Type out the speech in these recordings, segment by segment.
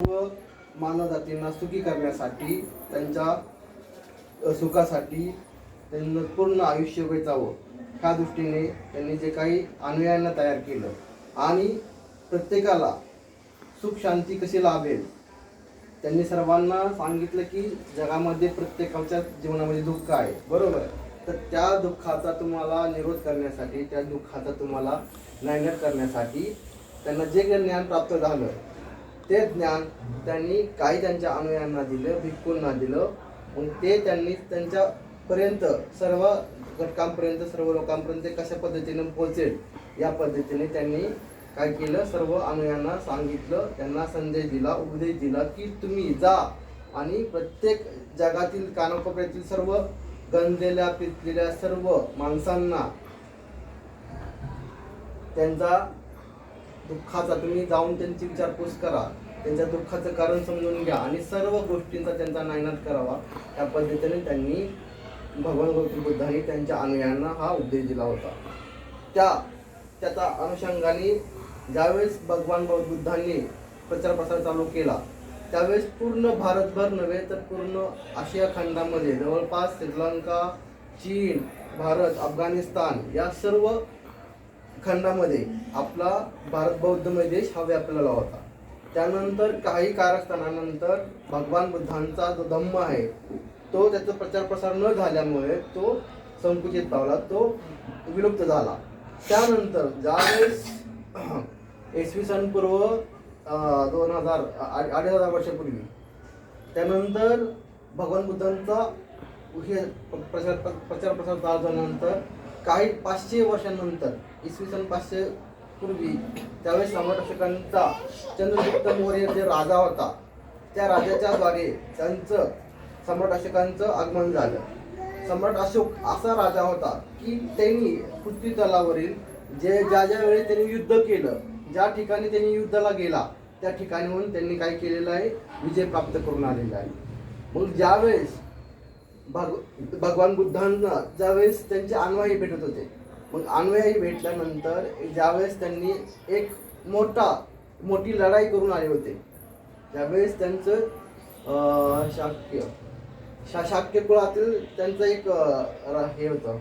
सर्व मानवजातींना सुखी करण्यासाठी त्यांच्या सुखासाठी त्यांना पूर्ण आयुष्य वेचावं ह्या दृष्टीने त्यांनी जे काही अनुयायांना तयार केलं. आणि प्रत्येकाला सुख शांती कशी लाभेल? त्यांनी सर्वांना सांगितलं की जगामध्ये प्रत्येकाच्या जीवनामध्ये दुःख आहे. बरोबर? तर त्या दुःखाचा तुम्हाला निरोध करण्यासाठी त्या दुःखाचा तुम्हाला नायनाट करण्यासाठी त्यांना जे काही ज्ञान प्राप्त झालं ते ज्ञान त्यांनी काही त्यांच्या अनुयांना दिलं भिक्कूंना दिलं. मग ते त्यांनी त्यांच्यापर्यंत सर्व घटकांपर्यंत सर्व लोकांपर्यंत ते कशा पद्धतीने पोहोचेल? या पद्धतीने त्यांनी काय केलं? सर्व अनुयांना सांगितलं. त्यांना संदेश दिला उपदेश दिला की तुम्ही जा आणि प्रत्येक जगातील कानाकोपऱ्यातील सर्व गंजलेल्या पिचलेल्या सर्व माणसांना त्यांचा दुःखाचा तुम्ही जाऊन त्यांची विचारपूस करा. त्यांच्या दुःखाचं कारण समजून घ्या आणि सर्व गोष्टींचा त्यांचा नायनाट करावा. त्या पद्धतीने त्यांनी भगवान गौतम बुद्धांनी त्यांच्या अनुयांना हा उपदेश दिला होता. त्या त्याचा अनुषंगाने ज्यावेळेस भगवान बुद्धांनी प्रचार प्रसार चालू केला त्यावेळेस पूर्ण भारतभर नव्हे तर पूर्ण आशिया खंडामध्ये जवळपास श्रीलंका चीन भारत अफगाणिस्तान या सर्व खंडामध्ये आपला भारत बौद्धमय देश हा व्यापलेला होता. त्यानंतर काही कारस्थानानंतर भगवान बुद्धांचा जो धम्म आहे तो त्याचा प्रचार प्रसार न झाल्यामुळे तो संकुचित पावला तो विलुप्त झाला. त्यानंतर ज्यावेळेस इसवी सन पूर्व दोन हजार अडीच हजार वर्षापूर्वी त्यानंतर भगवान बुद्धांचा हे प्रचार प्रचार प्रसार झाल्यानंतर काही पाचशे वर्षांनंतर इसवी सन पाचशे पूर्वी त्यावेळेस सम्राट अशोकांचा चंद्रगुप्त मौर्य जे राजा होता त्या राजाच्या द्वारे त्यांचं सम्राट अशोकांचं आगमन झालं. सम्राट अशोक असा राजा होता की त्यांनी पृथ्वी तलावरील जे ज्या ज्या वेळी त्यांनी युद्ध केलं ज्या ठिकाणी त्यांनी युद्धाला गेला त्या ठिकाणीहून त्यांनी काय केलेलं आहे? विजय प्राप्त करून आलेला आहे. मग ज्यावेळेस भग भगवान बुद्धांना ज्यावेळेस त्यांचे अन्वयी भेटत होते मग अनुयायी भेटल्यानंतर ज्यावेळेस त्यांनी एक मोठा मोठी लढाई करून आले होते त्यावेळेस त्यांचं शाक्य शा शाक्य कुळातील त्यांचं एक हे होतं.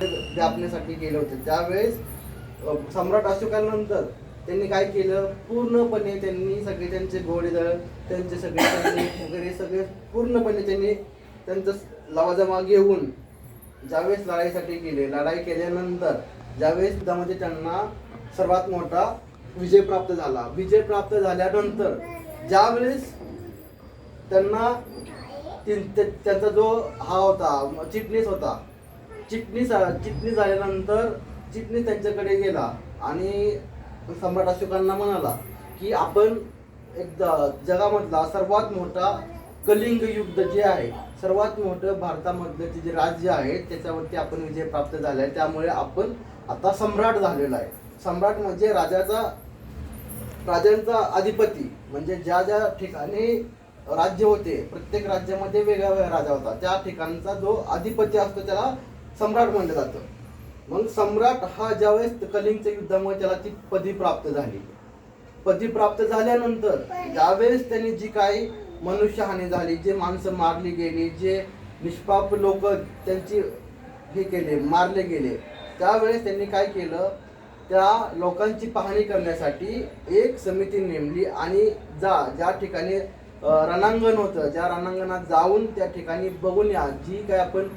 ते व्यापण्यासाठी केलं होतं. त्यावेळेस सम्राट अशोकानंतर त्यांनी काय केलं? पूर्णपणे त्यांनी सगळे त्यांचे घोडेदळ त्यांचे सगळे वगैरे सगळे पूर्णपणे त्यांनी त्यांचं लवाजमा घेऊन ज्यावेळेस लढाईसाठी गेले लढाई केल्यानंतर ज्यावेळेस युद्धामध्ये त्यांना सर्वात मोठा विजय प्राप्त झाला. विजय प्राप्त झाल्यानंतर ज्यावेळेस त्यांना त्यांचा जो हा होता चिटणीस होता चिटणीस चिटणीस झाल्यानंतर चिटणीस त्यांच्याकडे गेला आणि सम्राट अशोकांना म्हणाला की आपण एकदा जगामधला सर्वात मोठा कलिंग युद्ध जे आहे सर्वात मोठं भारतामधलं जे राज्य आहे त्याच्यावरती आपण विजय प्राप्त झाला आहे. त्यामुळे आपण आता सम्राट झालेला आहे. सम्राट म्हणजे राजाचा राजांचा अधिपती. म्हणजे ज्या ज्या ठिकाणी राज्य होते प्रत्येक राज्यामध्ये वेगळा वेगळा राजा होता. त्या ठिकाणचा जो अधिपती असतो त्याला सम्राट म्हणलं जातं. मग सम्राट हा ज्यावेळेस कलिंगच्या युद्धामुळे त्याला ती पदी प्राप्त झाली. पदी प्राप्त झाल्यानंतर ज्यावेळेस त्यांनी जी काही मनुष्यहानी झाली जे माणसं मारली गेली जे निष्पाप लोक त्यांची हे केले मारले गेले त्यावेळेस त्यांनी काय केलं? त्या लोकांची पाहणी करण्यासाठी एक समिती नेमली आणि जा ज्या ठिकाणी रणांगण होतं ज्या रणांगणात जाऊन त्या ठिकाणी बघून या जी काय आपण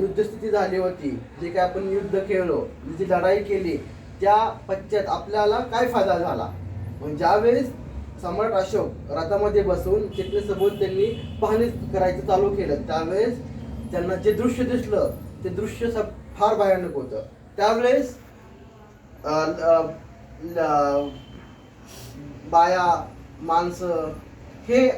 युद्धस्थिती झाली होती जे काय आपण युद्ध खेळलो जी लढाई केली त्या पश्चात आपल्याला काय फायदा झाला? ज्यावेळेस सम्राट अशोक रथामध्ये बसून चित्रसोबत त्यांनी पाहणी करायचं चालू केलं. त्यावेळेस त्यांना जे दृश्य दिसलं ते दृश्य सब फार भयानक होतं. त्यावेळेस ल- बाया माणसं हे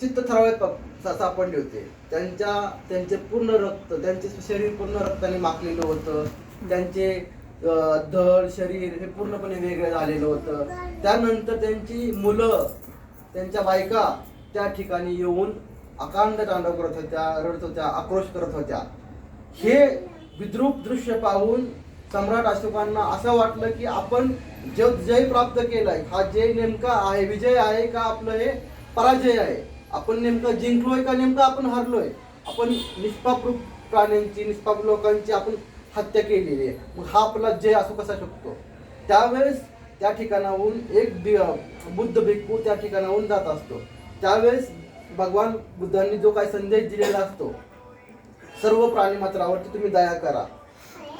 चित्तथरावयात प- सापडले होते. त्यांच्या त्यांचे पूर्ण रक्त त्यांचे शरीर पूर्ण रक्ताने माखलेलं होतं. त्यांचे धड शरीर हे पूर्णपणे वेगळं झालेलं होतं. त्यानंतर त्यांची मुलं त्यांच्या बायका त्या ठिकाणी येऊन अकांड तांडव करत होत्या रडत होत्या आक्रोश करत होत्या. हे विद्रूप दृश्य पाहून सम्राट अशोकांना असं वाटलं की आपण जग जय प्राप्त केलाय. हा जय नेमका आहे विजय आहे का आपलं हे पराजय आहे? आपण नेमकं जिंकलोय का नेमकं आपण हरलोय? आपण निष्पाप प्राण्यांची निष्पाप लोकांची आपण हत्या केलेली आहे. मग हा आपला जय असू कसा शकतो? त्यावेळेस त्या ठिकाणाहून एक दि- बुद्ध भिक्खू त्या ठिकाणाहून जात असतो. त्यावेळेस भगवान बुद्धांनी जो काही संदेश दिलेला असतो सर्व प्राणी मात्रावरती तुम्ही दया करा.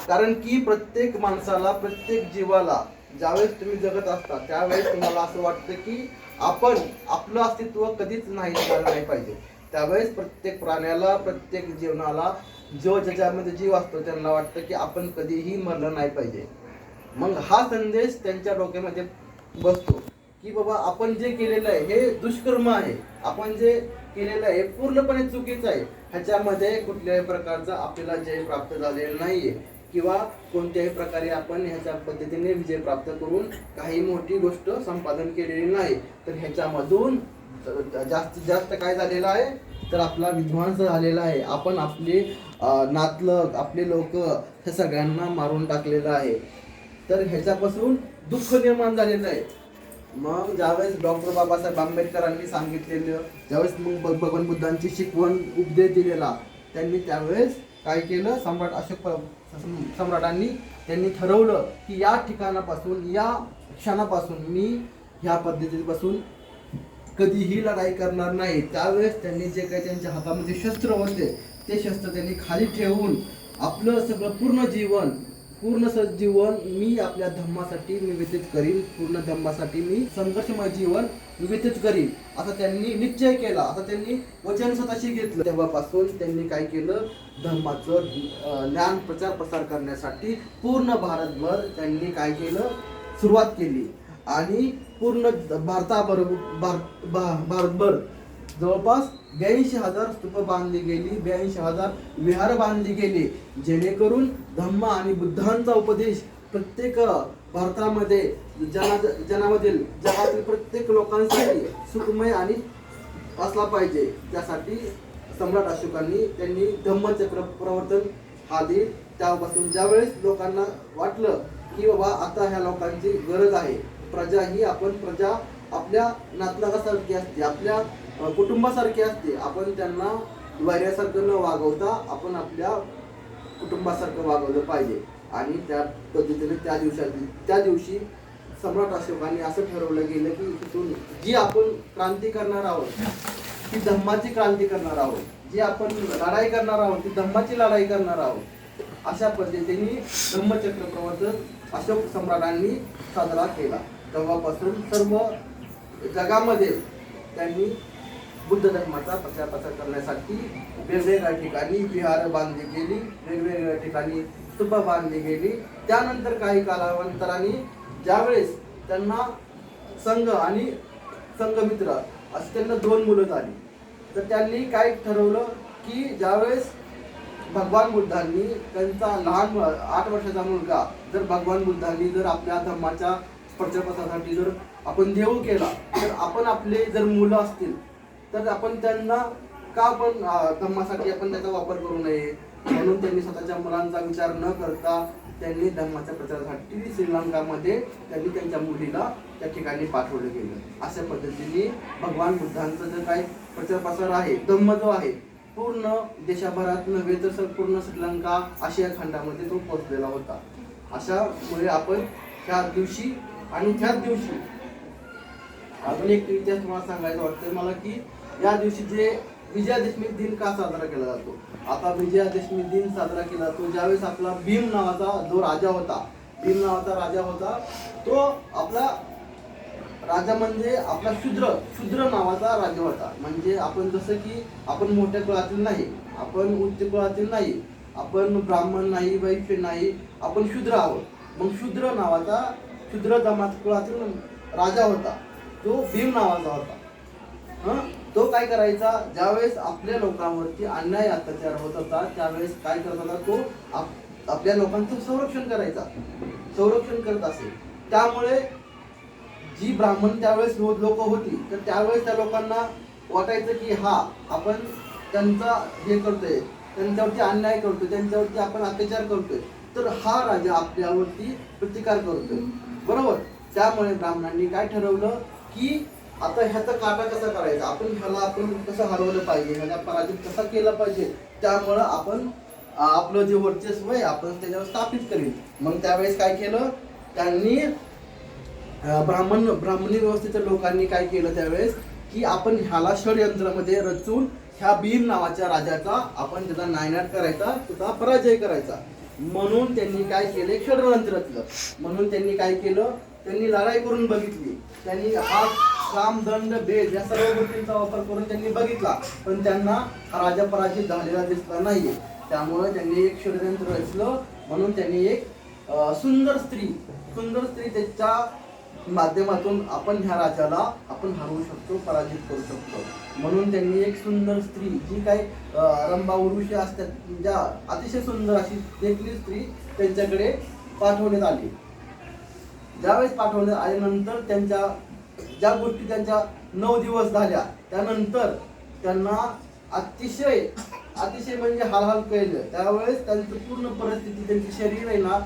कारण की प्रत्येक माणसाला प्रत्येक जीवाला ज्यावेळेस तुम्ही जगत असता त्यावेळेस तुम्हाला असं वाटतं की आपण आपलं अस्तित्व कधीच नाही झालं नाही पाहिजे. त्यावेळेस प्रत्येक प्राण्याला प्रत्येक जीवनाला जो ज्याच्यामध्ये जीव असतो त्यांना वाटतं की आपण कधीही मरलं नाही पाहिजे. मग हा संदेश त्यांच्या डोक्यामध्ये बसतो की बाबा आपण जे केलेलं आहे हे दुष्कर्म आहे. आपण जे केलेलं आहे हे पूर्णपणे चुकीचं आहे. ह्याच्यामध्ये कुठल्याही प्रकारचा आपल्याला जय प्राप्त झालेला नाहीये. किंवा कोणत्याही प्रकारे आपण ह्याच्या पद्धतीने विजय प्राप्त करून काही मोठी गोष्ट संपादन केलेली नाही तर ह्याच्यामधून जास्तीत जास्त काय झालेलं आहे? तर आपला विध्वंस झालेला आहे. आपण आपली नातलग आपले लोक हे सगळ्यांना मारून टाकलेलं आहे. तर ह्याच्यापासून दुःख निर्माण झालेलं आहे. मग ज्यावेळेस डॉक्टर बाबासाहेब आंबेडकरांनी सांगितलेलं ज्यावेळेस मग भगवान बुद्धांची शिकवण उपदेश दिलेला त्यांनी त्यावेळेस काय केलं? सम्राट अशोक प- सम्राटांनी त्यांनी ठरवलं की या ठिकाणापासून या क्षणापासून मी ह्या पद्धतीपासून कधीही लढाई करणार नाही. त्यावेळेस त्यांनी जे काही त्यांच्या हातामध्ये शस्त्र होते ते शस्त्र त्यांनी खाली ठेवून आपलं सगळं पूर्ण जीवन पूर्ण स जीवन मी आपल्या धम्मासाठी मी व्यतीत करीन. पूर्ण धम्मासाठी मी संघर्षमय जीवन व्यतीत करीन. असं त्यांनी निश्चय केला. असं त्यांनी वचन स्वतःशी घेतलं. तेव्हापासून त्यांनी काय केलं? धम्माचं ज्ञान प्रचार प्रसार करण्यासाठी पूर्ण भारतभर त्यांनी काय केलं? सुरुवात केली. आणि पूर्ण भारताबरोबर भारत भारतभर जवळपास ब्याऐंशी हजार स्तूप बांधली गेली ब्याऐंशी हजार विहार बांधली गेली. जेणेकरून धम्म आणि बुद्धांचा उपदेश प्रत्येक भारतामध्ये जना जनामधील जगातील प्रत्येक लोकांसाठी सुखमय आणि असला पाहिजे. त्यासाठी सम्राट अशोकांनी त्यांनी धम्मचक्र प्रवर्तन हा त्यापासून ज्यावेळेस लोकांना वाटलं की बाबा आता ह्या लोकांची गरज आहे प्रजा ही आपण प्रजा आपल्या नातलगासारखी असते आपल्या कुटुंबासारखी असते. आपण त्यांना वाऱ्यासारखं न वागवता आपण आपल्या कुटुंबासारखं वागवलं पाहिजे. आणि त्या पद्धतीने त्या दिवसात त्या दिवशी सम्राट अशोकांनी असं ठरवलं गेलं की तिथून जी आपण क्रांती करणार आहोत ती धम्माची क्रांती करणार आहोत जी आपण लढाई करणार आहोत ती धम्माची लढाई करणार आहोत अशा पद्धतीने धम्मचक्र प्रवर्तन अशोक सम्राटांनी साजरा केला. तेव्हापासून सर्व जगामध्ये त्यांनी बुद्ध धर्माचा प्रचार प्रसार करण्यासाठी वेगवेगळ्या ठिकाणी विहार बांधली गेली वेगवेगळ्या ठिकाणी स्तूप बांधली गेली. त्यानंतर काही कालांतराने ज्यावेळेस त्यांना संघ आणि संघमित्र असं त्यांना दोन मुलं झाली. तर त्यांनी काय ठरवलं की ज्यावेळेस भगवान बुद्धांनी त्यांचा लहान आठ वर्षाचा मुलगा जर भगवान बुद्धांनी जर आपल्या धर्माच्या प्रचार प्रसारासाठी जर आपण देऊ केला तर आपण आपले जर मुलं असतील तर आपण त्यांना का आपण धम्मासाठी आपण त्याचा वापर करू नये? म्हणून त्यांनी स्वतःच्या मुलांचा विचार न करता त्यांनी धम्माच्या प्रचारासाठी श्रीलंकामध्ये त्यांनी त्यांच्या मुलीला त्या ठिकाणी पाठवलं गेलं. अशा पद्धतीने भगवान बुद्धांचा जो काही प्रचार प्रसार आहे धम्म जो आहे पूर्ण देशभरात नव्हे तर सर पूर्ण श्रीलंका आशिया खंडामध्ये तो पोहोचलेला होता. अशामुळे आपण त्या दिवशी आणि त्याच दिवशी अजून एक इतिहास तुम्हाला सांगायचं वाटतं मला की या दिवशी जे विजयादशमी दिन का साजरा केला जातो? आता विजयादशमी दिन साजरा केला जातो. ज्यावेळेस आपला भीम नावाचा जो राजा होता भीम नावाचा राजा होता तो आपला राजा म्हणजे आपला शूद्र शूद्र नावाचा राजा होता. म्हणजे आपण जसं की आपण मोठ्या कुळातील नाही आपण उच्च कुळातील नाही आपण ब्राह्मण नाही वैश्य नाही आपण शूद्र आहोत. मग शूद्र नावाचा शूद्र जमात कुळातील राजा होता. तो भीम नावाचा होता. हं? तो काय करायचा? ज्यावेळेस आपल्या लोकांवरती अन्याय अत्याचार होत होता त्यावेळेस काय करत होता तो आप- आपल्या लोकांचं संरक्षण करायचा. संरक्षण करत असे. त्यामुळे जी ब्राह्मण त्यावेळेस लोक होती तर त्यावेळेस त्या लोकांना वाटायचं की हा आपण त्यांचा हे करतोय त्यांच्यावरती अन्याय करतोय त्यांच्यावरती आपण अत्याचार करतोय तर हा राजा आपल्यावरती प्रतिकार करतोय. बरोबर? त्यामुळे ब्राह्मणांनी काय ठरवलं की आता ह्याचा काटा कसा करायचा? आपण ह्याला आपण कसं हरवलं पाहिजे? ह्याला पराजित कसा केला पाहिजे? त्यामुळं आपण आपलं जे वर्चस्व आहे आपण त्याच्यावर स्थापित करेल. मग त्यावेळेस काय केलं? त्यांनी ब्राह्मण ब्राह्मणी व्यवस्थेच्या लोकांनी काय केलं त्यावेळेस? की आपण ह्याला षडयंत्रामध्ये रचून ह्या भीम नावाच्या राजाचा आपण त्याचा नायनाट करायचा त्याचा पराजय करायचा. म्हणून त्यांनी काय केले? एक षडयंत्र रचलं. म्हणून त्यांनी काय केलं? त्यांनी लढाई करून बघितली. त्यांनी हा काम दंड भेद या सर्व गोष्टींचा वापर करून त्यांनी बघितला. पण त्यांना राजा पराजित झालेला दिसला नाहीये. त्यामुळे त्यांनी एक षडयंत्र रचलं. म्हणून त्यांनी एक सुंदर स्त्री सुंदर स्त्री त्याच्या माध्यमातून आपण ह्या राजाला आपण हरवू शकतो पराजित करू शकतो. म्हणून त्यांनी एक सुंदर स्त्री जी काही रंभा उरुषी असतात ज्या अतिशय सुंदर अशी देखील स्त्री त्यांच्याकडे पाठवण्यात आली. ज्यावेळेस पाठवण्यात आल्यानंतर त्यांच्या ज्या गोष्टी त्यांच्या नऊ दिवस झाल्या त्यानंतर त्यांना अतिशय अतिशय म्हणजे हालहाल केलं त्यावेळेस त्यांचं पूर्ण परिस्थिती त्यांचे शरीर आहे ना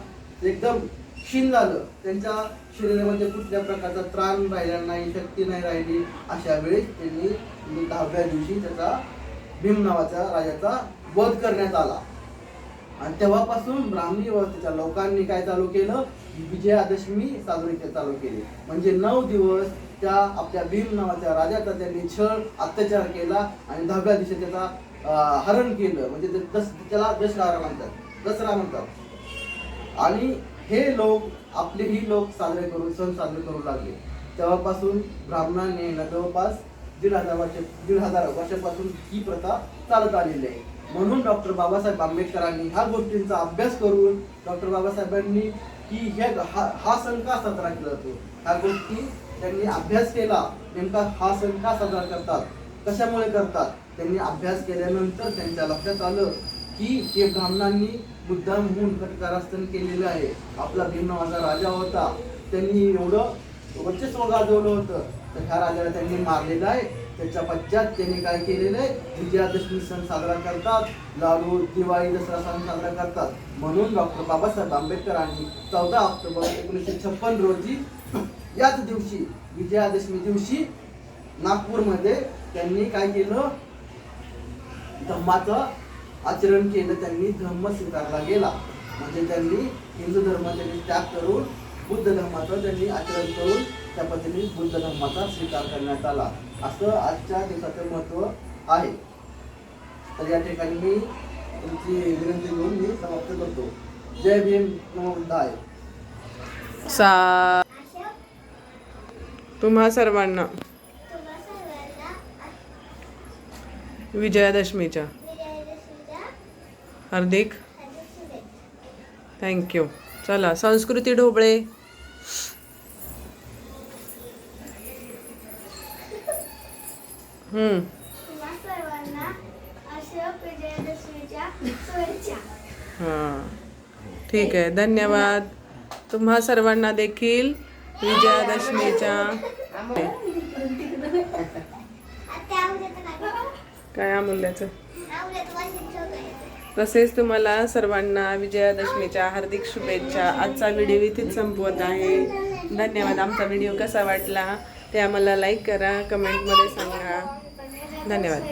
एकदम क्षीण झालं. त्यांच्या शरीरामध्ये कुठल्या प्रकारचा त्राण राहिला नाही शक्ती नाही राहिली अशा वेळेस त्यांनी दहाव्या दिवशी त्याचा भीम नावाच्या राजाचा वध करण्यात आला. आणि तेव्हापासून ब्राह्मणी व्यवस्थेच्या लोकांनी काय चालू केलं? विजयादशमी साजरी चालू केली. म्हणजे नऊ दिवस त्या आपल्या भीम नावाच्या राजाचा त्यांनी छळ अत्याचार केला आणि दहाव्या दिवशी त्याचा हरण केलं. म्हणजे ते दस त्याला दशहरा म्हणतात दसरा म्हणतात. आणि हे लोक आपले ही लोक साजरे करून सण साजरे करू लागले. तेव्हापासून ब्राह्मणाने जवळपास दीड हजार वर्ष दीड हजार वर्षापासून ही प्रथा चालत आलेली आहे. म्हणून डॉक्टर बाबासाहेब आंबेडकरांनी ह्या गोष्टींचा अभ्यास करून डॉक्टर बाबासाहेबांनी की हे हा हा सण का साजरा केला जातो? ह्या गोष्टी त्यांनी अभ्यास केला नेमका हा सण का साजरा करतात? कशामुळे करतात? त्यांनी अभ्यास केल्यानंतर त्यांच्या लक्षात आलं की हे ब्राह्मणांनी मुद्दाम होऊन कारस्थान केलेलं आहे. आपला भीम माझा राजा होता. त्यांनी एवढं वर्चस्व गाजवलं होतं. तर ह्या राजाला त्यांनी मारलेलं आहे. त्याच्या पश्चात त्यांनी काय केलेलं आहे? विजयादशमी सण साजरा करतात. लाडू दिवाळी दसरा सण साजरा करतात. म्हणून डॉक्टर बाबासाहेब आंबेडकरांनी चौदा ऑक्टोबर एकोणीसशे छप्पन रोजी याच दिवशी विजयादशमी दिवशी नागपूरमध्ये त्यांनी काय केलं? धम्माचं आचरण केलं. त्यांनी धम्म स्वीकारला गेला. म्हणजे त्यांनी हिंदू धर्म त्यांनी त्याग करून बुद्ध धर्माचं त्यांनी आचरण करून त्या पद्धतीने बुद्ध धर्माचा स्वीकार करण्यात आला. असं आजच्या दिवसाचं महत्त्व आहे. तर या ठिकाणी मी तुमची विनंती घेऊन मी समाप्त करतो. जय भीम नमो सा तुम्हा सर्वांना विजयादशमीच्या हार्दिक. थँक्यू चला संस्कृती ढोबळे हम्म तुम्हा सर्वांना अशोक विजयादशमीच्या शुभेच्छा हां ठीक आहे धन्यवाद. तुम्हा सर्वांना देखील विजयादशमीच्या. काय अमूल्याचं? तसेच तुम्हाला सर्वांना विजयादशमीच्या हार्दिक शुभेच्छा. आजचा व्हिडिओ इथेच संपवत आहे. धन्यवाद. आमचा व्हिडिओ कसा वाटला? ते आम्हाला लाईक करा कमेंटमध्ये सांगा. धन्यवाद.